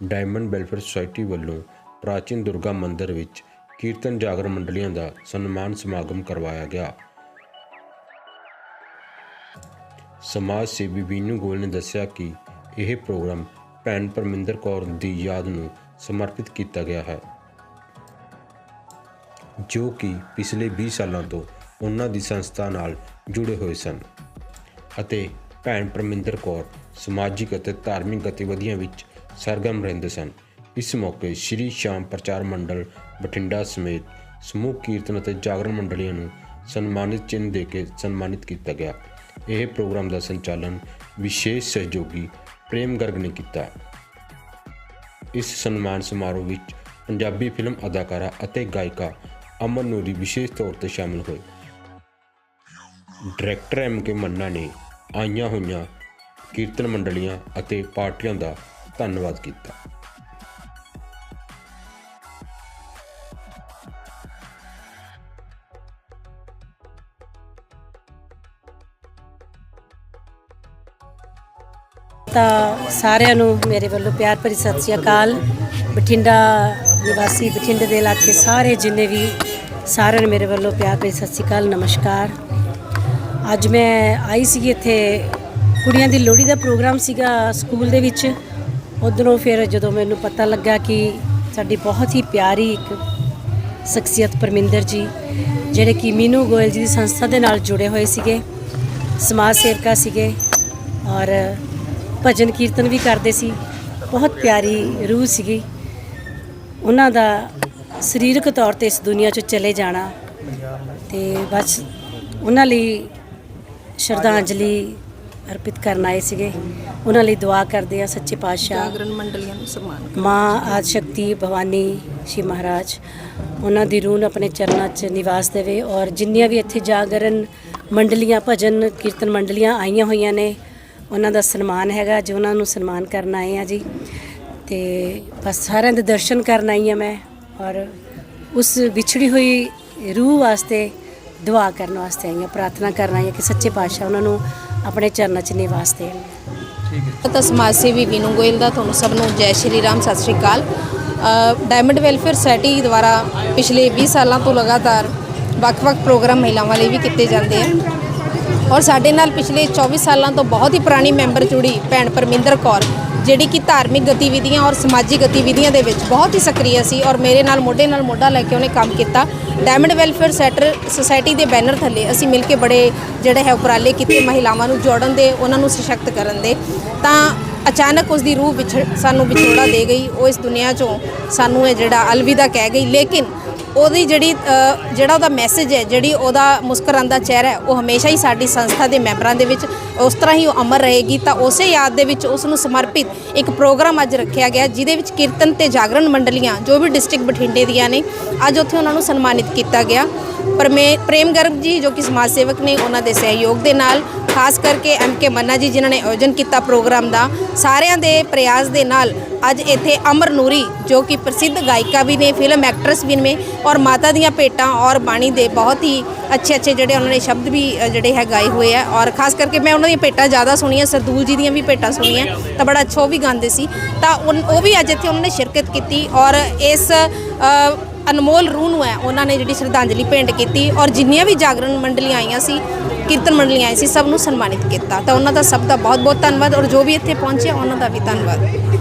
Diamond welfare society ਵੱਲੋਂ ਪ੍ਰਾਚੀਨ ਦੁਰਗਾ ਮੰਦਿਰ ਵਿੱਚ ਕੀਰਤਨ ਜਾਗਰਣ ਮੰਡਲੀਆਂ ਦਾ ਸਨਮਾਨ ਸਮਾਗਮ ਕਰਵਾਇਆ ਗਿਆ। ਸਮਾਜ ਸੇਵੀ ਵੀਨੂ ਗੋਇਲ ਨੇ ਦੱਸਿਆ ਕਿ ਇਹ ਪ੍ਰੋਗਰਾਮ ਭੈਣ ਪਰਮਿੰਦਰ ਕੌਰ ਦੀ ਯਾਦ ਨੂੰ ਸਮਰਪਿਤ ਕੀਤਾ ਗਿਆ ਹੈ, ਜੋ ਕਿ ਪਿਛਲੇ 20 ਸਾਲਾਂ ਤੋਂ ਉਹਨਾਂ ਦੀ ਸੰਸਥਾ ਨਾਲ ਜੁੜੇ ਹੋਏ ਸਨ ਅਤੇ ਭੈਣ ਪਰਮਿੰਦਰ ਕੌਰ ਸਮਾਜਿਕ ਅਤੇ ਧਾਰਮਿਕ ਗਤੀਵਿਧੀਆਂ ਵਿੱਚ ਸਰਗਰਮ ਰਹਿੰਦੇ ਸਨ। ਇਸ ਮੌਕੇ ਸ਼੍ਰੀ ਸ਼ਾਮ ਪ੍ਰਚਾਰ ਮੰਡਲ ਬਠਿੰਡਾ ਸਮੇਤ ਸਮੂਹ ਕੀਰਤਨ ਅਤੇ ਜਾਗਰਣ ਮੰਡਲੀਆਂ ਨੂੰ ਸਨਮਾਨਿਤ ਚਿੰਨ੍ਹ ਦੇ ਕੇ ਸਨਮਾਨਿਤ ਕੀਤਾ ਗਿਆ। ਇਹ ਪ੍ਰੋਗਰਾਮ ਦਾ ਸੰਚਾਲਨ ਵਿਸ਼ੇਸ਼ ਸਹਿਯੋਗੀ ਪ੍ਰੇਮ ਗਰਗ ਨੇ ਕੀਤਾ। ਇਸ ਸਨਮਾਨ ਸਮਾਰੋਹ ਵਿੱਚ ਪੰਜਾਬੀ ਫਿਲਮ ਅਦਾਕਾਰਾ ਅਤੇ ਗਾਇਕਾ ਅਮਨ ਨੂਰੀ ਵਿਸ਼ੇਸ਼ ਤੌਰ ਤੇ ਸ਼ਾਮਲ ਹੋਏ। ਡਾਇਰੈਕਟਰ ਐਮ ਕੇ ਮੰਨਾ ਨੇ ਆਈਆਂ ਹੋਈਆਂ ਕੀਰਤਨ ਮੰਡਲੀਆਂ ਅਤੇ ਪਾਰਟੀਆਂ ਦਾ ਧੰਨਵਾਦ ਕੀਤਾ। ਤਾਂ ਸਾਰਿਆਂ ਨੂੰ ਮੇਰੇ ਵੱਲੋਂ ਪਿਆਰ ਭਰੀ ਸਤਿ ਸ੍ਰੀ ਅਕਾਲ। ਬਠਿੰਡਾ ਨਿਵਾਸੀ ਬਠਿੰਡੇ ਦੇ ਇਲਾਕੇ ਸਾਰੇ ਜਿੰਨੇ ਵੀ ਸਾਰਿਆਂ ਨੂੰ ਮੇਰੇ ਵੱਲੋਂ ਪਿਆਰ ਭਰੀ ਸਤਿ ਸ੍ਰੀ ਅਕਾਲ, ਨਮਸਕਾਰ। ਅੱਜ ਮੈਂ ਆਈ ਸੀ ਇੱਥੇ ਕੁੜੀਆਂ ਦੀ ਲੋਹੜੀ ਦਾ ਪ੍ਰੋਗਰਾਮ ਸੀਗਾ ਸਕੂਲ ਦੇ ਵਿੱਚ। ਉਧਰੋਂ ਫਿਰ ਜਦੋਂ ਮੈਨੂੰ ਪਤਾ ਲੱਗਾ ਕਿ ਸਾਡੀ ਬਹੁਤ ਹੀ ਪਿਆਰੀ ਇੱਕ ਸ਼ਖਸੀਅਤ ਪਰਮਿੰਦਰ ਜੀ, ਜਿਹੜੇ ਕਿ ਮੀਨੂ ਗੋਇਲ ਜੀ ਦੀ ਸੰਸਥਾ ਦੇ ਨਾਲ ਜੁੜੇ ਹੋਏ ਸੀਗੇ, ਸਮਾਜ ਸੇਵਕਾ ਸੀਗੇ ਔਰ ਭਜਨ ਕੀਰਤਨ ਵੀ ਕਰਦੇ ਸੀ। ਬਹੁਤ ਪਿਆਰੀ ਰੂਹ ਸੀਗੀ। ਉਹਨਾਂ ਦਾ ਸਰੀਰਕ ਤੌਰ ਤੇ ਇਸ ਦੁਨੀਆ 'ਚੋਂ ਚਲੇ ਜਾਣਾ ਤੇ ਬਸ ਉਹਨਾਂ ਲਈ ਸ਼ਰਧਾਂਜਲੀ ਅਰਪਿਤ ਕਰਨ ਆਏ ਸੀਗੇ। ਉਹਨਾਂ ਲਈ ਦੁਆ ਕਰਦੇ ਆ ਸੱਚੇ ਪਾਤਸ਼ਾਹ। ਜਾਗਰਣ ਮੰਡਲੀਆਂ ਨੂੰ ਸਨਮਾਨ ਮਾਂ ਆਦਿ ਸ਼ਕਤੀ ਭਵਾਨੀ ਸ਼੍ਰੀ ਮਹਾਰਾਜ ਉਹਨਾਂ ਦੀ ਰੂਹ ਨੂੰ ਆਪਣੇ ਚਰਨਾਂ 'ਚ ਨਿਵਾਸ ਦੇਵੇ ਔਰ ਜਿੰਨੀਆਂ ਵੀ ਇੱਥੇ ਜਾਗਰਨ ਮੰਡਲੀਆਂ ਭਜਨ ਕੀਰਤਨ ਮੰਡਲੀਆਂ ਆਈਆਂ ਹੋਈਆਂ ਨੇ ਉਹਨਾਂ ਦਾ ਸਨਮਾਨ ਹੈਗਾ ਜੋ ਉਹਨਾਂ ਨੂੰ ਸਨਮਾਨ ਕਰਨ ਆਏ ਆ ਜੀ। ਤੇ ਬਸ ਸਾਰਿਆਂ ਦੇ ਦਰਸ਼ਨ ਕਰਨ ਆਈ ਆ ਮੈਂ ਔਰ ਉਸ ਵਿਛੜੀ ਹੋਈ ਰੂਹ ਵਾਸਤੇ ਦੁਆ ਕਰਨ ਵਾਸਤੇ ਆਈ ਆ ਪ੍ਰਾਰਥਨਾ ਕਰਨ ਆਈ ਆ ਕਿ ਸੱਚੇ ਪਾਤਸ਼ਾਹ ਉਹਨਾਂ ਨੂੰ ਆਪਣੇ ਚਰਨਾਂ 'ਚ ਨਿਵਾਸ ਦੇਣ। ਤਾਂ ਸਮਾਜ ਸੇਵੀ ਵੀਨੂ ਗੋਇਲ ਦਾ ਤੁਹਾਨੂੰ ਸਭ ਨੂੰ ਜੈ ਸ਼੍ਰੀ ਰਾਮ ਸਤਿ ਸ਼੍ਰੀ ਅਕਾਲ। ਡਾਇਮੰਡ ਵੈਲਫੇਅਰ ਸੋਸਾਇਟੀ ਦੁਆਰਾ ਪਿਛਲੇ 20 ਸਾਲਾਂ ਤੋਂ ਲਗਾਤਾਰ ਵੱਖ-ਵੱਖ ਪ੍ਰੋਗਰਾਮ ਮਹਿਲਾਵਾਂ ਲਈ ਵੀ ਕੀਤੇ ਜਾਂਦੇ ਆ। ਔਰ ਸਾਡੇ ਨਾਲ ਪਿਛਲੇ 24 ਸਾਲਾਂ ਤੋਂ ਬਹੁਤ ਹੀ ਪੁਰਾਣੀ ਮੈਂਬਰ ਜੁੜੀ ਭੈਣ ਪਰਮਿੰਦਰ ਕੌਰ। ਜਿਹੜੀ ਕਿ ਧਾਰਮਿਕ ਗਤੀਵਿਧੀਆਂ ਔਰ ਸਮਾਜਿਕ ਗਤੀਵਿਧੀਆਂ ਦੇ ਵਿੱਚ ਬਹੁਤ ਹੀ ਸਕਰੀय ਸੀ ਔਰ ਮੇਰੇ ਨਾਲ ਮੋਢੇ ਨਾਲ ਮੋਢਾ ਲੈ ਕੇ ਉਹਨੇ ਕੰਮ ਕੀਤਾ। ਡਾਇਮੰਡ ਵੈਲਫੇਅਰ ਸੈਟਰ ਸੁਸਾਇਟੀ ਦੇ ਬੈਨਰ ਥੱਲੇ ਅਸੀਂ ਮਿਲ ਕੇ ਬੜੇ ਜਿਹੜੇ ਹੈ ਉਪਰਾਲੇ ਕੀਤੇ ਮਹਿਲਾਵਾਂ ਨੂੰ ਜੋੜਨ ਦੇ, ਉਹਨਾਂ ਨੂੰ ਸਸ਼ਕਤ ਕਰਨ ਦੇ। ਤਾਂ ਅਚਾਨਕ ਉਸ ਦੀ ਰੂਹ ਵਿਛੜ ਸਾਨੂੰ ਵਿਛੋੜਾ ਦੇ ਗਈ। ਉਹ ਇਸ ਦੁਨੀਆ ਚੋਂ ਸਾਨੂੰ ਇਹ ਜਿਹੜਾ ਅਲਵਿਦਾ ਕਹਿ ਗਈ। ਲੇਕਿਨ ਉਹਦੀ ਜਿਹੜੀ ਜਿਹੜਾ ਉਹਦਾ ਮੈਸੇਜ ਹੈ, ਜਿਹੜੀ ਉਹਦਾ ਮੁਸਕਰਾਉਂਦਾ ਚਿਹਰਾ ਹੈ, ਉਹ ਹਮੇਸ਼ਾ ਹੀ ਸਾਡੀ ਸੰਸਥਾ ਦੇ ਮੈਂਬਰਾਂ ਦੇ ਵਿੱਚ, ਉਸ ਤਰ੍ਹਾਂ ਹੀ ਉਹ ਅਮਰ ਰਹੇਗੀ। ਤਾਂ ਉਸੇ ਯਾਦ ਦੇ ਵਿੱਚ ਉਸ ਨੂੰ ਸਮਰਪਿਤ ਇੱਕ ਪ੍ਰੋਗਰਾਮ ਅੱਜ ਰੱਖਿਆ ਗਿਆ, ਜਿਹਦੇ ਵਿੱਚ ਕੀਰਤਨ ਤੇ ਜਾਗਰਣ ਮੰਡਲੀਆਂ, ਜੋ ਵੀ ਡਿਸਟ੍ਰਿਕਟ ਬਠਿੰਡੇ ਦੀਆਂ ਨੇ, ਅੱਜ ਉੱਥੇ ਉਹਨਾਂ ਨੂੰ ਸਨਮਾਨਿਤ ਕੀਤਾ ਗਿਆ। ਪਰਮੇ ਪ੍ਰੇਮ ਗਰਗ ਜੀ, ਜੋ ਕਿ ਸਮਾਜ ਸੇਵਕ ਨੇ, ਉਹਨਾਂ ਦੇ ਸਹਿਯੋਗ ਦੇ ਨਾਲ, ਖਾਸ ਕਰਕੇ ਐਮ ਕੇ ਮੰਨਾ ਜੀ, ਜਿਨ੍ਹਾਂ ਨੇ ਆਯੋਜਨ ਕੀਤਾ ਪ੍ਰੋਗਰਾਮ ਦਾ, ਸਾਰਿਆਂ ਦੇ ਪ੍ਰਯਾਸ ਦੇ ਨਾਲ ਅੱਜ ਇੱਥੇ ਅਮਰ ਨੂਰੀ, ਜੋ ਕਿ ਪ੍ਰਸਿੱਧ ਗਾਇਕਾ ਵੀ ਨੇ, ਫਿਲਮ ਐਕਟਰੈਸ ਵੀ ਨੇ, ਔਰ ਮਾਤਾ ਦੀਆਂ ਭੇਟਾਂ ਔਰ ਬਾਣੀ ਦੇ ਬਹੁਤ ਹੀ ਅੱਛੇ ਅੱਛੇ ਜਿਹੜੇ ਉਹਨਾਂ ਨੇ ਸ਼ਬਦ ਵੀ ਜਿਹੜੇ ਹੈ ਗਾਏ ਹੋਏ ਆ, ਔਰ ਖਾਸ ਕਰਕੇ ਮੈਂ ਉਹਨਾਂ ਦੀਆਂ ਭੇਟਾਂ ਜ਼ਿਆਦਾ ਸੁਣੀਆਂ, ਸਰਦੂਲ ਜੀ ਦੀਆਂ ਵੀ ਭੇਟਾਂ ਸੁਣੀਆਂ, ਤਾਂ ਬੜਾ ਅੱਛਾ ਉਹ ਵੀ ਗਾਉਂਦੇ ਸੀ, ਤਾਂ ਉਨ- ਉਹ ਵੀ ਅੱਜ ਇੱਥੇ ਉਹਨਾਂ ਨੇ ਸ਼ਿਰਕਤ ਕੀਤੀ, ਔਰ ਇਸ ਅਨਮੋਲ ਰੂਹ ਨੂੰ ਹੈ। ਉਹਨਾਂ ਨੇ ਜਿਹੜੀ ਸ਼ਰਧਾਂਜਲੀ ਭੇਂਟ ਕੀਤੀ ਔਰ ਜਿੰਨੀਆਂ ਵੀ ਜਾਗਰਣ ਮੰਡਲੀਆਂ ਆਈਆਂ ਸੀ, ਕੀਰਤਨ ਮੰਡਲੀਆਂ ਆਈ ਸੀ, ਸਭ ਨੂੰ ਸਨਮਾਨਿਤ ਕੀਤਾ। ਤਾਂ ਉਹਨਾਂ ਦਾ ਸਭ ਦਾ ਬਹੁਤ ਬਹੁਤ ਧੰਨਵਾਦ ਔਰ ਜੋ ਵੀ ਇੱਥੇ ਪਹੁੰਚਿਆ, ਉਹਨਾਂ ਦਾ ਵੀ ਧੰਨਵਾਦ।